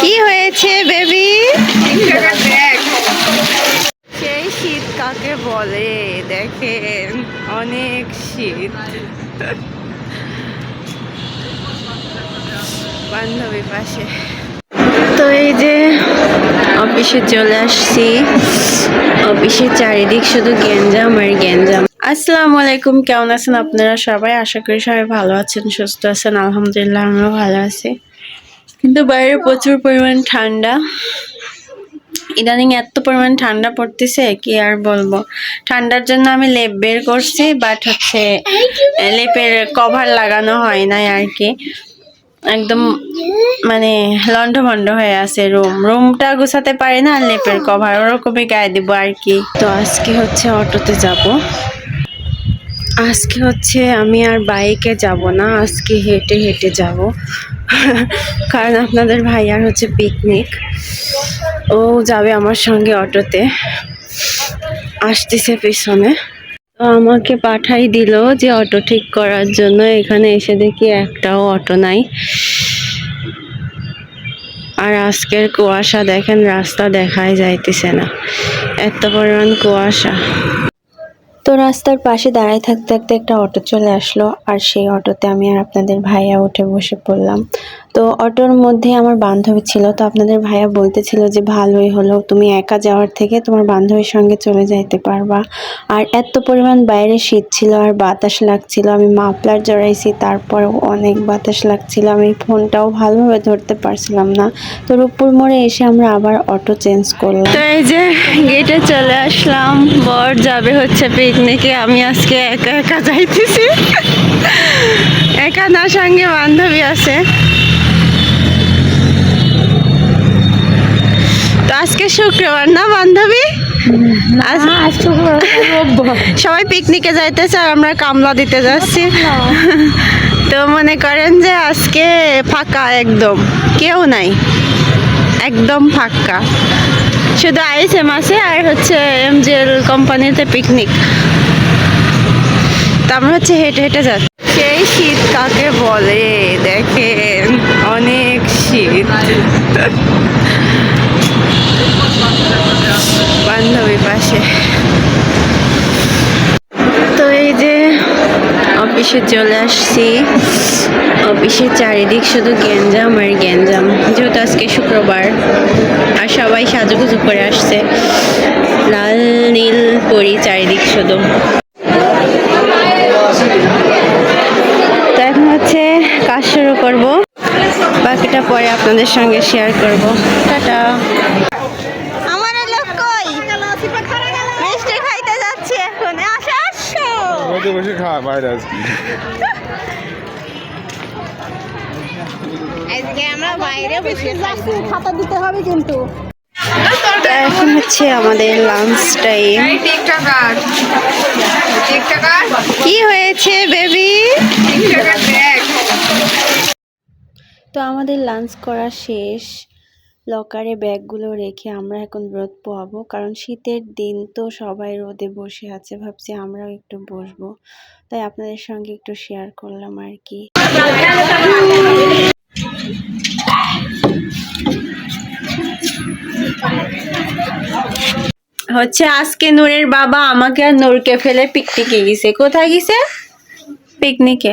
কি হয়েছে বেবি? দেখ সেই শীত কাকে বলে? দেখেন অনেক শীত। বান্ধবী পাশে। তো এই যে অফিসে চলে আসছি। অফিসের চারিদিক শুধু গেঞ্জাম আর গেঞ্জাম আসসালামু আলাইকুম, কেমন আছেন আপনারা সবাই? আশা করি সবাই ভালো আছেন, সুস্থ আছেন, আলহামদুলিল্লাহ আমিও ভালো আছি। কিন্তু বাইরে প্রচুর পরিমাণ ঠান্ডা। ইদানিং এত পরিমাণ ঠান্ডা পড়তেছে, কি আর বলব? ঠান্ডার জন্য আমি লেপ বের করছি বাট হচ্ছে লেপের কভার লাগানো হয় নাই আর কি একদম মানে লন্ডভন্ড হয়ে আছে রুম রুমটা গুছাতে পারি না আর লেপের কভার ওরকমই গায়ে দিব আর কি তো আজকে হচ্ছে অটোতে যাব। আজকে হচ্ছে আমি আর বাইকে যাব না, আজকে হেঁটে হেঁটে যাব। কারণ আপনাদের ভাইয়ার হচ্ছে পিকনিক ও যাবে আমার সঙ্গে অটোতে। আসতেছে পিছনে। তো আমাকে পাঠাই দিল যে অটো ঠিক করার জন্য। এখানে এসে দেখি একটাও অটো নাই। আর আজকের কুয়াশা দেখেন, রাস্তা দেখাই যাইতেছে না। এত পরিমাণ কুয়াশা। তো রাস্তার পাশে দাঁড়ায় থাকতে থাকতে একটা অটো চলে আসলো, আর সেই অটোতে আমি আর আপনাদের ভাইয়া উঠে বসে পড়লাম। তো অটোর মধ্যে আমার বান্ধবী ছিল, তো আপনাদের ভাইয়া বলতেছিল যে ভালোই হলো, তুমি একা যাওয়ার থেকে তোমার বান্ধবীর সঙ্গে চলে যাইতে পারবা। আর এত পরিমাণ বাইরে শীত ছিল আর বাতাস লাগছিল, আমি মাফলার জড়াইছি, তারপরেও অনেক বাতাস লাগছিল, আমি ফোনটাও ভালোভাবে ধরতে পারছিলাম না। তো রূপপুর মোড়ে এসে আমরা আবার অটো চেঞ্জ করলাম। তো এই যে গেটে চলে আসলাম, বর যাবে হচ্ছে পিকনিকে আমি আজকে একা একা যাইতেছি। একা না সঙ্গে বান্ধবী আছে তো আজকে শুক্রবার না বান্ধবী? সবাই পিকনিকে যাইতেছে আর আমরা কামলা দিতে যাচ্ছি। তো মনে করেন যে আজকে ফাঁকা একদম কেউ নাই। একদম ফাঁকা। শুধু আইসএম আছে আর হচ্ছে এমজেল কোম্পানিতে পিকনিক তো আমরা হচ্ছে হেঁটে হেঁটে যাচ্ছি। সেই শীত কাকে বলে? দেখেন অনেক শীত। বান্ধবী পাশে। তো এই যে অফিসে চলে আসছি। অফিসের চারিদিক শুধু গেঞ্জাম আর গেঞ্জাম যেহেতু আজকে শুক্রবার, আর সবাই সাজুগুজু করে আসছে। লাল, নীল, পরি চারিদিক শুধু। তো এখন হচ্ছে কাজ শুরু করব। বাকিটা পরে আপনাদের সঙ্গে শেয়ার করব। টাটা আমার লোক কই মিষ্টি খাইতে যাচ্ছি এখন আসো আসো রোদে বসে খা বাইরে আজকে আজকে আমরা বাইরে বসে খাতা দিতে হবে কিন্তু। এখন হচ্ছে আমাদের লাঞ্চ টাইম কি হয়েছে বেবি তো আমাদের লাঞ্চ করা শেষ। লকারে ব্যাগগুলো রেখে আমরা এখন রোদ পোয়াবো কারণ শীতের দিন তো সবাই রোদে বসে আছে, ভাবছি আমরাও একটু বসবো। তাই আপনাদের সঙ্গে একটু শেয়ার করলাম আর কি। হচ্ছে আজকে নূরের বাবা আমাকে আর নূরকে ফেলে পিকনিকে গেছে। কোথায় গেছে? পিকনিকে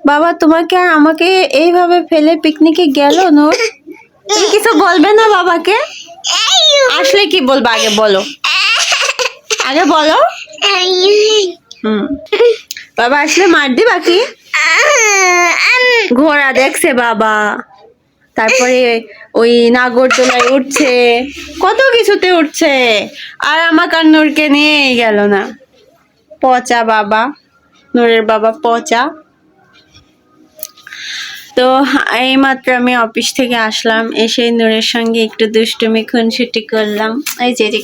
বাবা, তোমাকে আর আমাকে এইভাবে ফেলে পিকনিকে গেল নূর? তুমি কিছু বলবে না বাবাকে? আসলে কি বলব আগে বলো। আগে বলো। হুম। বাবা আসলে মার দিবা কি? ঘোড়া দেখছে বাবা। তারপরে ওই নাগরদোলায় উঠছে। কত কিছুতে উঠছে। আর আমাকে আর নূরকে নিয়েই গেল না। পচা বাবা। নূরের বাবা পচা। তো এইমাত্র আমি অফিস থেকে আসলাম এসে নূরের সঙ্গে একটু দুষ্টুমি খুনসুটি করলাম এই যে যে